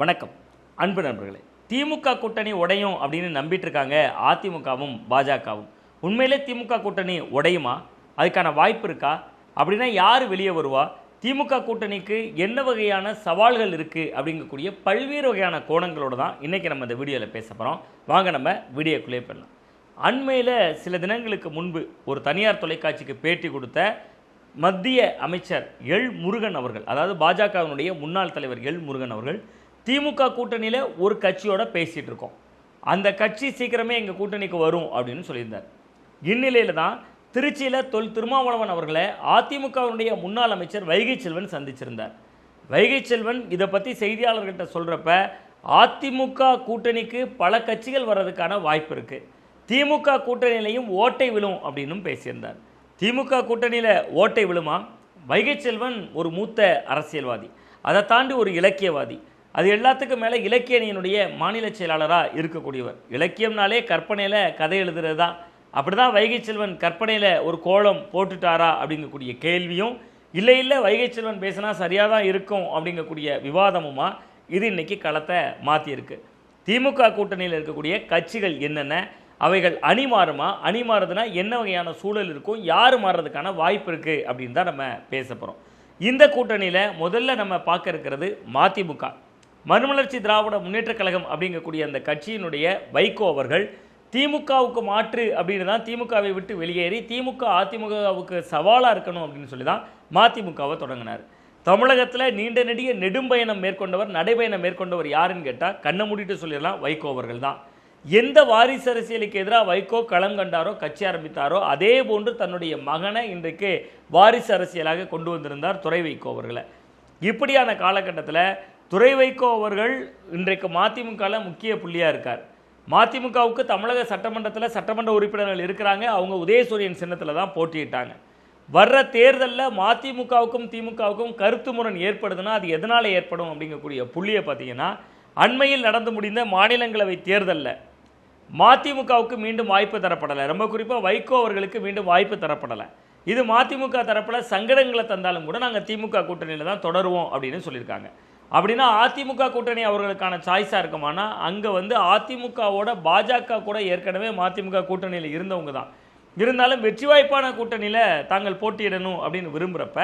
வணக்கம். அன்பு நண்பர்களே திமுக கூட்டணி உடையும் அப்படின்னு நம்பிட்டு இருக்காங்க அதிமுகவும் பாஜகவும். உண்மையிலே திமுக கூட்டணி உடையுமா? அதுக்கான வாய்ப்பு இருக்கா? அப்படின்னா யார் வெளியே வருவா? திமுக கூட்டணிக்கு என்ன வகையான சவால்கள் இருக்குது அப்படிங்கக்கூடிய பல்வேறு வகையான கோணங்களோடு தான் இன்றைக்கி நம்ம இந்த வீடியோவில் பேச போகிறோம் வாங்க நம்ம வீடியோக்குள்ளே போயிடலாம். அண்மையில் சில தினங்களுக்கு முன்பு ஒரு தனியார் தொலைக்காட்சிக்கு பேட்டி கொடுத்த மத்திய அமைச்சர் எல் முருகன் அவர்கள் அதாவது பாஜகவினுடைய முன்னாள் தலைவர் எல் முருகன் அவர்கள் திமுக கூட்டணியில் ஒரு கட்சியோட பேசிகிட்டு இருக்கோம். அந்த கட்சி சீக்கிரமே எங்கள் கூட்டணிக்கு வரும் அப்படின்னு சொல்லியிருந்தார். இந்நிலையில் தான் திருச்சியில் தொல் திருமாவளவன் அவர்களை அதிமுகவினுடைய முன்னாள் அமைச்சர் வைகை செல்வன் சந்திச்சிருந்தார். வைகை செல்வன் இதை பற்றி செய்தியாளர்கிட்ட சொல்கிறப்ப அதிமுக கூட்டணிக்கு பல கட்சிகள் வர்றதுக்கான வாய்ப்பு இருக்குது திமுக கூட்டணியிலையும் ஓட்டை விழும் அப்படின்னும் பேசியிருந்தார். திமுக கூட்டணியில் ஓட்டை விழுமா? வைகை செல்வன் ஒரு மூத்த அரசியல்வாதி. அதை தாண்டி ஒரு இலக்கியவாதி. அது எல்லாத்துக்கும் மேலே இலக்கியனியனுடைய மாநில செயலாளராக இருக்கக்கூடியவர். இலக்கியம்னாலே கற்பனையில் கதை எழுதுறது தான் அப்படி தான் வைகை செல்வன் கற்பனையில் ஒரு கோலம் போட்டுட்டாரா அப்படிங்கக்கூடிய கேள்வியும் இல்லை இல்லை வைகை செல்வன் பேசினா சரியாக தான் இருக்கும் அப்படிங்கக்கூடிய விவாதமுமா இது இன்னைக்கு களத்தை மாற்றியிருக்கு திமுக கூட்டணியில் இருக்கக்கூடிய கட்சிகள் என்னென்ன அவைகள் அணி மாறுமா அணி மாறுதுன்னா என்ன வகையான சூழல் இருக்கும் யார் மாறுறதுக்கான வாய்ப்பு இருக்குது அப்படின்னு தான் நம்ம பேச போகிறோம் இந்த கூட்டணியில் முதல்ல நம்ம பார்க்க இருக்கிறது மதிமுக. மறுமலர்ச்சி திராவிட முன்னேற்றக் கழகம் அப்படிங்கக்கூடிய அந்த கட்சியினுடைய வைகோ அவர்கள் திமுகவுக்கு மாற்று அப்படின்னு தான் திமுகவை விட்டு வெளியேறி திமுக அதிமுகவுக்கு சவாலாக இருக்கணும் அப்படின்னு சொல்லி தான் மதிமுகவை தொடங்கினார். தமிழகத்தில் நீண்ட நெடிய நெடும்பயணம் மேற்கொண்டவர் நடைபயணம் மேற்கொண்டவர் யாருன்னு கேட்டால் கண்ணை மூடிட்டு சொல்லிடலாம் வைகோ அவர்கள் தான். எந்த வாரிசு அரசியலுக்கு எதிராக வைகோ களம் கண்டாரோ கட்சி ஆரம்பித்தாரோ அதே போன்று தன்னுடைய மகனை இன்றைக்கு வாரிசு அரசியலாக கொண்டு வந்திருந்தார் துறை வைகோ அவர்களை. இப்படியான காலகட்டத்தில் துறை வைகோ அவர்கள் இன்றைக்கு மதிமுகவில் முக்கிய புள்ளியாக இருக்கார். மதிமுகவுக்கு தமிழக சட்டமன்றத்தில் சட்டமன்ற உறுப்பினர்கள் இருக்கிறாங்க. அவங்க உதயசூரியன் சின்னத்தில் தான் போட்டியிட்டாங்க. வர்ற தேர்தலில் மதிமுகவுக்கும் திமுகவுக்கும் கருத்து முரண் ஏற்படுதுன்னா அது எதனால் ஏற்படும் அப்படிங்கக்கூடிய புள்ளியை பார்த்தீங்கன்னா அண்மையில் நடந்து முடிந்த மாநிலங்களவை தேர்தலில் மதிமுகவுக்கு மீண்டும் வாய்ப்பு தரப்படலை. ரொம்ப குறிப்பாக வைகோ அவர்களுக்கு மீண்டும் வாய்ப்பு தரப்படலை. இது மதிமுக தரப்பில் சங்கடங்களை தந்தாலும் கூட நாங்கள் திமுக கூட்டணியில் தான் தொடருவோம் அப்படின்னு சொல்லியிருக்காங்க. அப்படின்னா அதிமுக கூட்டணி அவர்களுக்கான சாய்ஸாக இருக்குமானா அங்கே வந்து அதிமுகவோட பாஜக கூட ஏற்கனவே மதிமுக கூட்டணியில் இருந்தவங்க தான். இருந்தாலும் வெற்றி வாய்ப்பான கூட்டணியில் தாங்கள் போட்டியிடணும் அப்படின்னு விரும்புகிறப்ப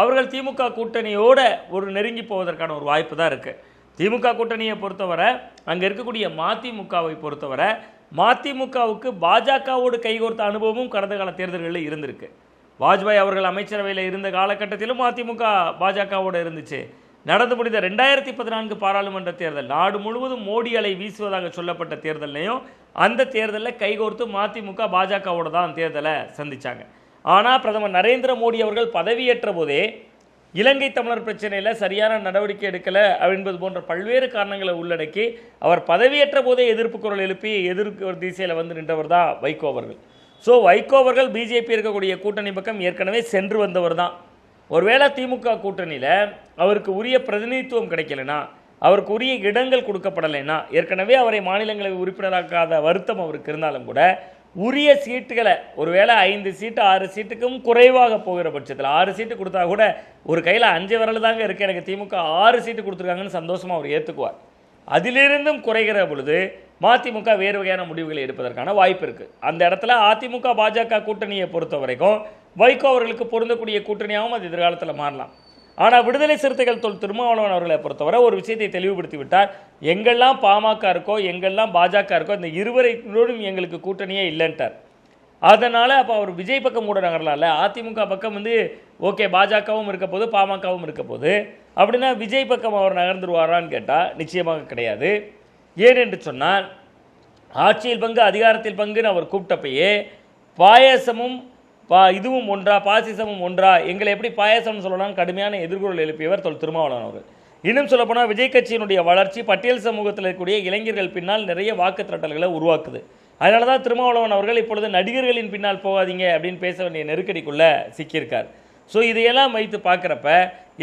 அவர்கள் திமுக கூட்டணியோட ஒரு நெருங்கி போவதற்கான ஒரு வாய்ப்பு தான் இருக்குது திமுக கூட்டணியை பொறுத்தவரை அங்கே இருக்கக்கூடிய மதிமுகவை பொறுத்தவரை மதிமுகவுக்கு பாஜகவோடு கைகோர்த்த அனுபவமும் கடந்த கால தேர்தல்களில் இருந்திருக்கு. வாஜ்பாய் அவர்கள் அமைச்சரவையில் இருந்த காலகட்டத்திலும் அதிமுக பாஜகவோடு இருந்துச்சு. நடந்து முடிந்த ரெண்டாயிரத்தி பதினான்கு பாராளுமன்ற தேர்தல். நாடு முழுவதும் மோடி அலை வீசுவதாக சொல்லப்பட்ட தேர்தல்லையும் அந்த தேர்தலில் கைகோர்த்து மதிமுக பாஜகவோட தான் தேர்தலை சந்தித்தாங்க ஆனால் பிரதமர் நரேந்திர மோடி அவர்கள் பதவியேற்ற போதே இலங்கை தமிழர் பிரச்சனையில் சரியான நடவடிக்கை எடுக்கலை என்பது போன்ற பல்வேறு காரணங்களை உள்ளடக்கி அவர் பதவியேற்ற போதே எதிர்ப்பு குரல் எழுப்பி எதிர்ப்பு திசையில் வந்து நின்றவர் தான் வைகோ அவர்கள். ஸோ வைகோ அவர்கள் பிஜேபி இருக்கக்கூடிய கூட்டணி பக்கம் ஏற்கனவே சென்று வந்தவர் தான். ஒருவேளை திமுக கூட்டணியில் அவருக்கு உரிய பிரதிநிதித்துவம் கிடைக்கலனா அவருக்கு உரிய இடங்கள் கொடுக்கப்படலைன்னா ஏற்கனவே அவரை மாநிலங்களவை உறுப்பினராக்காத வருத்தம் அவருக்கு இருந்தாலும் கூட உரிய சீட்டுகளை ஒருவேளை ஐந்து சீட்டு ஆறு சீட்டுக்கும் குறைவாக போகிற பட்சத்தில் ஆறு சீட்டு கொடுத்தா கூட ஒரு கையில் அஞ்சு விரல் தாங்க இருக்குது எனக்கு திமுக ஆறு சீட்டு கொடுத்துருக்காங்கன்னு சந்தோஷமாக அவர் ஏற்றுக்குவார் அதிலிருந்தும் குறைகிற பொழுது மதிமுக வேறு வகையான முடிவுகளை எடுப்பதற்கான வாய்ப்பு இருக்குது அந்த இடத்துல அதிமுக பாஜக கூட்டணியை பொறுத்த வரைக்கும் வைகோ அவர்களுக்கு பொருந்தக்கூடிய கூட்டணியாகவும் அது எதிர்காலத்தில் மாறலாம். ஆனால் விடுதலை சிறுத்தைகள் தொல் திருமாவளவன் அவர்களை பொறுத்தவரை ஒரு விஷயத்தை தெளிவுபடுத்தி விட்டார். எங்கெல்லாம் பாமக இருக்கோ எங்கெல்லாம் பாஜக இருக்கோ இந்த இருவரையோடும் எங்களுக்கு கூட்டணியே இல்லைன்ட்டார். அதனால் அப்போ அவர் விஜய் பக்கம் கூட நகரலாம்ல. அதிமுக பக்கம் வந்து ஓகே பாஜகவும் இருக்க போது பாமகவும் இருக்க போது. அப்படின்னா விஜய் பக்கம் அவர் நகர்ந்துருவாரான்னு கேட்டால் நிச்சயமாக கிடையாது. ஏனென்று சொன்னால் ஆட்சியில் பங்கு அதிகாரத்தில் பங்குன்னு அவர் கூப்பிட்டப்பயே பாயசமும் பா இதுவும் ஒன்றா பாசிசமும் ஒன்றா எங்களை எப்படி பாயசம்னு சொல்லலாம்னு கடுமையான எதிர்குரல் எழுப்பியவர் தொல் திருமாவளவன் அவர்கள். இன்னும் சொல்லப்போனால் விஜய் கட்சியினுடைய வளர்ச்சி பட்டியல் சமூகத்தில் இருக்கக்கூடிய இளைஞர்கள் பின்னால் நிறைய வாக்கு திரட்டல்களை உருவாக்குது. அதனால தான் திருமாவளவன் அவர்கள் இப்பொழுது நடிகர்களின் பின்னால் போகாதீங்க அப்படின்னு பேச வேண்டிய நெருக்கடிக்குள்ளே சிக்கியிருக்கார். ஸோ இதையெல்லாம் வைத்து பார்க்குறப்ப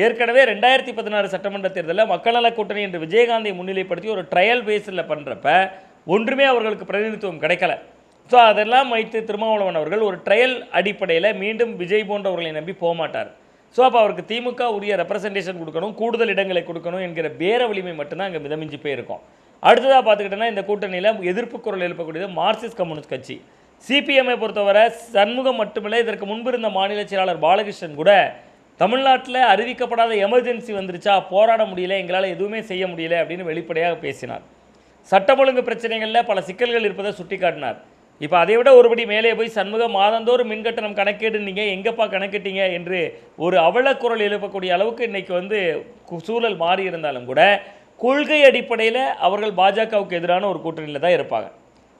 ஏற்கனவே ரெண்டாயிரத்தி பதினாறு சட்டமன்ற தேர்தலில் மக்கள் நல கூட்டணி என்று விஜயகாந்தை முன்னிலைப்படுத்தி ஒரு ட்ரையல் பேஸில் பண்ணுறப்ப ஒன்றுமே அவர்களுக்கு பிரதிநிதித்துவம் கிடைக்கல. ஸோ அதெல்லாம் வைத்து திருமாவளவன் அவர்கள் ஒரு ட்ரையல் அடிப்படையில் மீண்டும் விஜய் போன்றவர்களை நம்பி போக மாட்டார் ஸோ அப்போ அவருக்கு திமுக உரிய ரெப்ரசன்டேஷன் கொடுக்கணும் கூடுதல் இடங்களை கொடுக்கணும் என்கிற பேர வலிமை மட்டும்தான் அங்கே மிதமிஞ்சி போயிருக்கும். அடுத்ததாக பார்த்துக்கிட்டோன்னா இந்த கூட்டணியில் எதிர்ப்பு குரல் எழுப்பக்கூடியது மார்க்சிஸ்ட் கம்யூனிஸ்ட் கட்சி. சிபிஎம்ஐ பொறுத்தவரை சண்முகம் மட்டுமில்லை இதற்கு முன்பு இருந்த மாநில செயலாளர் பாலகிருஷ்ணன் கூட தமிழ்நாட்டில் அறிவிக்கப்படாத எமர்ஜென்சி வந்துருச்சா போராட முடியல எங்களால் எதுவுமே செய்ய முடியல அப்படின்னு வெளிப்படையாக பேசினார். சட்டம் ஒழுங்கு பிரச்சனைகளில் பல சிக்கல்கள் இருப்பதை சுட்டிக்காட்டினார். இப்போ அதை விட ஒருபடி மேலே போய் சண்முகம் மாதந்தோறும் மின்கட்டணம் கணக்கீடு நீங்கள் எங்கப்பா கணக்கிட்டீங்க என்று ஒரு அவலக்குரல் எழுப்பக்கூடிய அளவுக்கு இன்றைக்கி வந்து கு- சூழல் மாறி இருந்தாலும் கூட கொள்கை அடிப்படையில் அவர்கள் பாஜகவுக்கு எதிரான ஒரு கூட்டணியில் தான் இருப்பாங்க.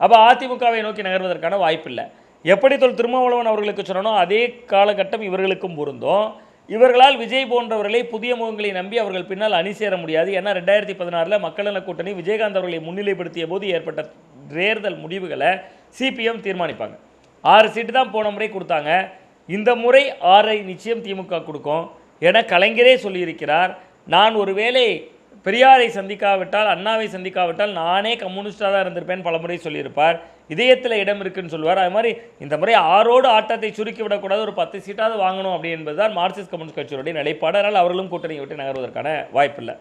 அப்போ அதிமுகவை நோக்கி நகர்வதற்கான வாய்ப்பில்லை எப்படி தொல் திருமாவளவன் அவர்களுக்கு சொன்னனோ அதே காலகட்டம் இவர்களுக்கும் பொருந்தும். இவர்களால் விஜய் போன்றவர்களை புதிய முகங்களை நம்பி அவர்கள் பின்னால் அணி சேர முடியாது. ஏன்னா ரெண்டாயிரத்தி பதினாறில் மக்கள் நல கூட்டணி விஜயகாந்த் அவர்களை முன்னிலைப்படுத்திய போது ஏற்பட்ட தேர்தல் முடிவுகளை சிபிஎம் தீர்மானிப்பாங்க. ஆறு சீட்டு தான் போன முறை கொடுத்தாங்க. இந்த முறை ஆறை நிச்சயம் திமுக கொடுக்கும் என கலைஞரே சொல்லியிருக்கிறார். நான் ஒருவேளை பெரியாரை சந்திக்காவிட்டால் அண்ணாவை சந்திக்காவிட்டால் நானே கம்யூனிஸ்டாக தான் இருந்திருப்பேன் பலமுறை சொல்லியிருப்பார். இதயத்தில் இடம் இருக்குன்னு சொல்லுவார். அது மாதிரி இந்த முறை ஆறோடு ஆட்டத்தை சுருக்கி விடக்கூடாது. ஒரு பத்து சீட்டாவது வாங்கணும் அப்படி என்பதுதான் மார்க்சிஸ்ட் கம்யூனிஸ்ட் கட்சியோடைய நிலைப்பாடு. அதனால் அவர்களும் கூட்டணியை விட்டு நகர்வதற்கான வாய்ப்பில்லை.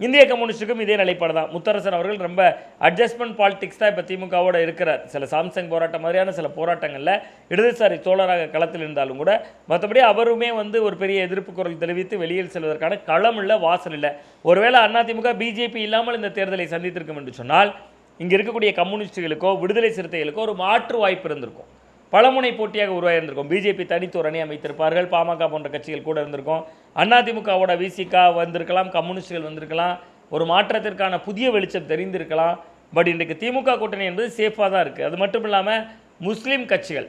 இந்திய கம்யூனிஸ்டுக்கும் இதே நிலைப்பாடு தான். முத்தரசன் அவர்கள் ரொம்ப அட்ஜஸ்ட்மெண்ட் பாலிடிக்ஸ் தான் இப்போ திமுகவோட இருக்கிறார். சில சாம்சங் போராட்டம் மாதிரியான சில போராட்டங்களில் இடதுசாரி தோழராக களத்தில் இருந்தாலும் கூட மற்றபடி அவருமே வந்து ஒரு பெரிய எதிர்ப்பு குரல் தெரிவித்து வெளியில் செல்வதற்கான களம் இல்லை வாசல் இல்லை. ஒருவேளை அதிமுக பிஜேபி இல்லாமல் இந்த தேர்தலை சந்தித்திருக்கும் என்று சொன்னால் இங்கே இருக்கக்கூடிய கம்யூனிஸ்டுகளுக்கோ விடுதலை சிறுத்தைகளுக்கோ ஒரு மாற்று வாய்ப்பு இருந்திருக்கும். பலமுனை போட்டியாக உருவாயிருந்திருக்கும். பிஜேபி தனித்து ஒரு அணி அமைத்திருப்பார்கள். பாமக போன்ற கட்சிகள் கூட இருந்திருக்கும். அதிமுகவோட விசிகா வந்திருக்கலாம் கம்யூனிஸ்டுகள் வந்திருக்கலாம். ஒரு மாற்றத்திற்கான புதிய வெளிச்சம் தெரிந்திருக்கலாம். பட் இன்றைக்கு திமுக கூட்டணி என்பது சேஃபாக தான் இருக்குது அது மட்டும் இல்லாமல் முஸ்லீம் கட்சிகள்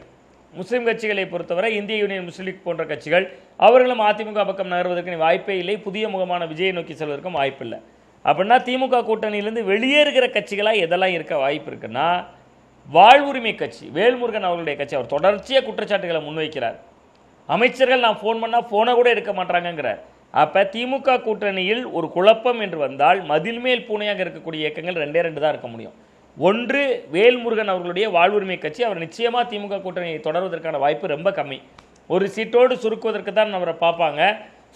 முஸ்லீம் கட்சிகளை பொறுத்தவரை இந்திய யூனியன் முஸ்லீம் லீக் போன்ற கட்சிகள் அவர்களும் அதிமுக பக்கம் நகர்வதற்கு வாய்ப்பே இல்லை. புதிய முகமான விஜயை நோக்கி செல்வதற்கும் வாய்ப்பில்லை. அப்படின்னா திமுக கூட்டணியிலேருந்து வெளியே இருக்கிற கட்சிகளாக எதெல்லாம் இருக்க வாய்ப்பு இருக்குன்னா வாழ்வுரிமை கட்சி வேல்முருகன் அவர்களுடைய கட்சி அவர் தொடர்ச்சியாக குற்றச்சாட்டுகளை முன்வைக்கிறார். அமைச்சர்கள் நான் ஃபோன் பண்ணால் ஃபோனை கூட எடுக்க மாட்டாங்கங்கிறார். அப்போ திமுக கூட்டணியில் ஒரு குழப்பம் என்று வந்தால் மதில் மேல் பூனையாக இருக்கக்கூடிய இயக்கங்கள் ரெண்டே ரெண்டு தான் இருக்க முடியும். ஒன்று வேல்முருகன் அவர்களுடைய வாழ்வுரிமை கட்சி அவர் நிச்சயமாக திமுக கூட்டணியை தொடர்வதற்கான வாய்ப்பு ரொம்ப கம்மி. ஒரு சீட்டோடு சுருக்குவதற்கு தான் அவரை பார்ப்பாங்க.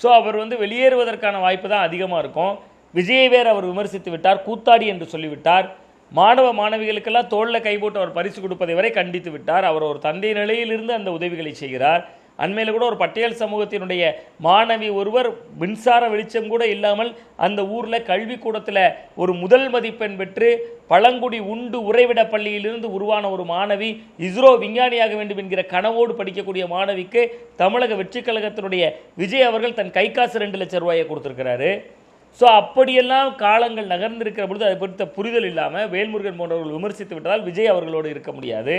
ஸோ அவர் வந்து வெளியேறுவதற்கான வாய்ப்பு தான் அதிகமாக இருக்கும். விஜயை அவர் விமர்சித்து விட்டார் கூத்தாடி என்று சொல்லிவிட்டார். மாணவ மாணவிகளுக்கெல்லாம் தோளில் கை போட்டு அவர் பரிசு கொடுப்பதை வரை கண்டித்து விட்டார். அவர் ஒரு தந்தை நிலையிலிருந்து அந்த உதவிகளை செய்கிறார். அண்மையில் கூட ஒரு பட்டியல் சமூகத்தினுடைய மாணவி ஒருவர் மின்சார வெளிச்சம் கூட இல்லாமல் அந்த ஊரில் கல்விக்கூடத்தில் ஒரு முதல் மதிப்பெண் பெற்று பழங்குடி உண்டு உறைவிட பள்ளியிலிருந்து உருவான ஒரு மாணவி இஸ்ரோ விஞ்ஞானியாக வேண்டும் என்கிற கனவோடு படிக்கக்கூடிய மாணவிக்கு தமிழக வெற்றிக் கழகத்தினுடைய விஜய் அவர்கள் தன் கைக்காசு ரெண்டு லட்சம் ரூபாயை கொடுத்துருக்கிறாரு. ஸோ அப்படியெல்லாம் காலங்கள் நகர்ந்திருக்கிற பொழுது அதை பொறுத்த புரிதல் இல்லாமல் வேல்முருகன் போன்றவர்கள் விமர்சித்து விட்டதால் விஜய் அவர்களோடு இருக்க முடியாது.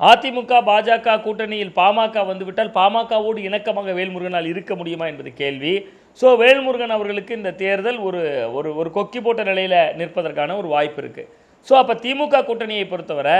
அதிமுக பாஜக கூட்டணியில் பாமக வந்துவிட்டால் பாமகவோடு இணக்கமாக வேல்முருகனால் இருக்க முடியுமா என்பது கேள்வி. ஸோ வேல்முருகன் அவர்களுக்கு இந்த தேர்தல் ஒரு ஒரு ஒரு கொக்கி போட்ட நிலையில் நிற்பதற்கான ஒரு வாய்ப்பு இருக்குது ஸோ அப்போ திமுக கூட்டணியை பொறுத்தவரை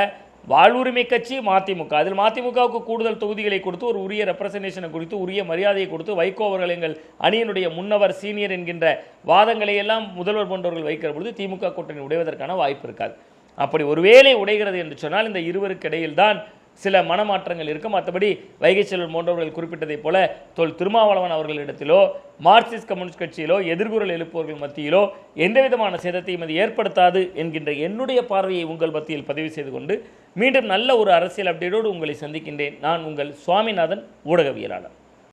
வாழ்வுரிமை கட்சி மதிமுக. அதில் மதிமுகவுக்கு கூடுதல் தொகுதிகளை கொடுத்து ஒரு உரிய ரெப்ரசன்டேஷனை குறித்து உரிய மரியாதையை கொடுத்து வைகோ அவர்கள் எங்கள் அணியினுடைய முன்னவர் சீனியர் என்கின்ற வாதங்களை எல்லாம் முதல்வர் போன்றவர்கள் வைக்கிற பொழுது திமுக கூட்டணி உடைவதற்கான வாய்ப்பு இருக்காது. அப்படி ஒருவேளை உடைகிறது என்று சொன்னால் இந்த இருவருக்கு இடையில்தான் சில மனமாற்றங்கள் இருக்கும். மற்றபடி வைகை செல்வன் போன்றவர்கள் குறிப்பிட்டதைப் போல தொல் திருமாவளவன் அவர்களிடத்திலோ மார்க்சிஸ்ட் கம்யூனிஸ்ட் கட்சியிலோ எதிர்குரல் எழுப்புவர்கள் மத்தியிலோ எந்த விதமான சேதத்தையும் அது ஏற்படுத்தாது என்கின்ற என்னுடைய பார்வையை உங்கள் மத்தியில் பதிவு செய்து கொண்டு மீண்டும் நல்ல ஒரு அரசியல் அப்டேட்டோடு உங்களை சந்திக்கின்றேன். நான் உங்கள் சுவாமிநாதன் ஊடகவியலாளர்.